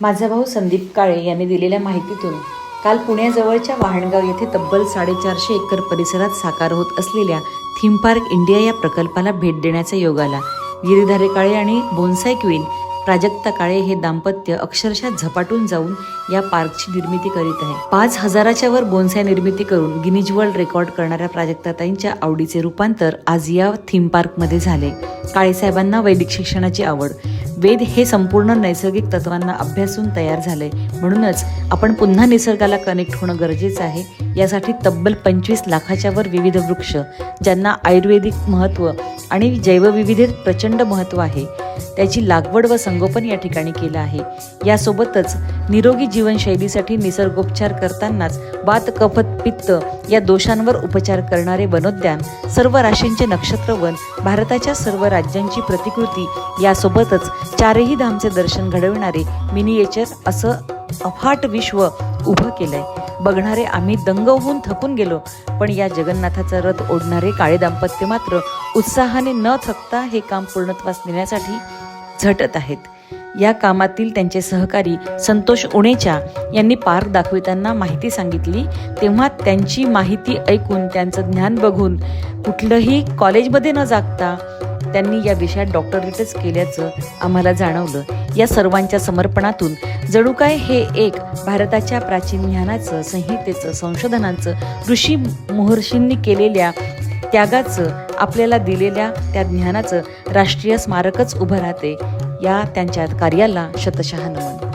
माझा भाऊ संदीप काळे यांनी दिलेल्या माहितीतून काल पुण्याजवळच्या वाहणगाव येथे तब्बल साडेचारशे एकर परिसरात साकार होत असलेल्या थीम पार्क इंडिया या प्रकल्पाला भेट देण्याचा योग आला. गिरीधारे काळे आणि बोन्साय क्वीन प्राजक्ता काळे हे दाम्पत्य अक्षरशः झपाटून जाऊन या पार्कची निर्मिती करीत आहे. पाच हजाराच्या वर बोन्साय निर्मिती करून गिनीज वर्ल्ड रेकॉर्ड करणाऱ्या प्राजक्ताताईंच्या आवडीचे रूपांतर आज या थीम पार्कमध्ये झाले. काळेसाहेबांना वैदिक शिक्षणाची आवड. वेद हे संपूर्ण नैसर्गिक तत्वांना अभ्यासून तयार झाले म्हणूनच आपण पुन्हा निसर्गाला कनेक्ट होणं गरजेचं आहे. यासाठी तब्बल पंचवीस लाखाच्या वर विविध वृक्ष ज्यांना आयुर्वेदिक महत्त्व आणि जैवविविधेत प्रचंड महत्त्व आहे. त्याची लागवड व संगोपन या ठिकाणी केलं आहे. यासोबतच निरोगी जीवनशैलीसाठी निसर्गोपचार करतानाच बात कफत पित्त या दोषांवर उपचार करणारे वनोद्यान सर्व राशींचे नक्षत्रवन भारताच्या सर्व राज्यांची प्रतिकृती यासोबतच चारही धामचे दर्शन घडविणारे मिनिएचर असं अफाट विश्व उभं केलंय. बघणारे आम्ही दंग होऊन थकून गेलो पण या जगन्नाथाचा रथ ओढणारे काळे दाम्पत्य मात्र उत्साहाने न थकता हे काम पूर्णत्वास नेण्यासाठी झटत आहेत. या कामातील त्यांचे सहकारी संतोष उणेच्या यांनी पार्क दाखविताना माहिती सांगितली. तेव्हा त्यांची माहिती ऐकून त्यांचं ज्ञान बघून कुठलंही कॉलेजमध्ये न जागता त्यांनी या विषयात डॉक्टरेटच केल्याचं आम्हाला जाणवलं. या सर्वांच्या समर्पणातून जणू काय हे एक भारताच्या प्राचीन ज्ञानाचं संहितेचं संशोधनाचं ऋषी महर्षींनी केलेल्या त्यागाचं आपल्याला दिलेल्या त्या ज्ञानाचं राष्ट्रीय स्मारकच उभं राहते या त्यांच्या कार्याला शतशः नमन.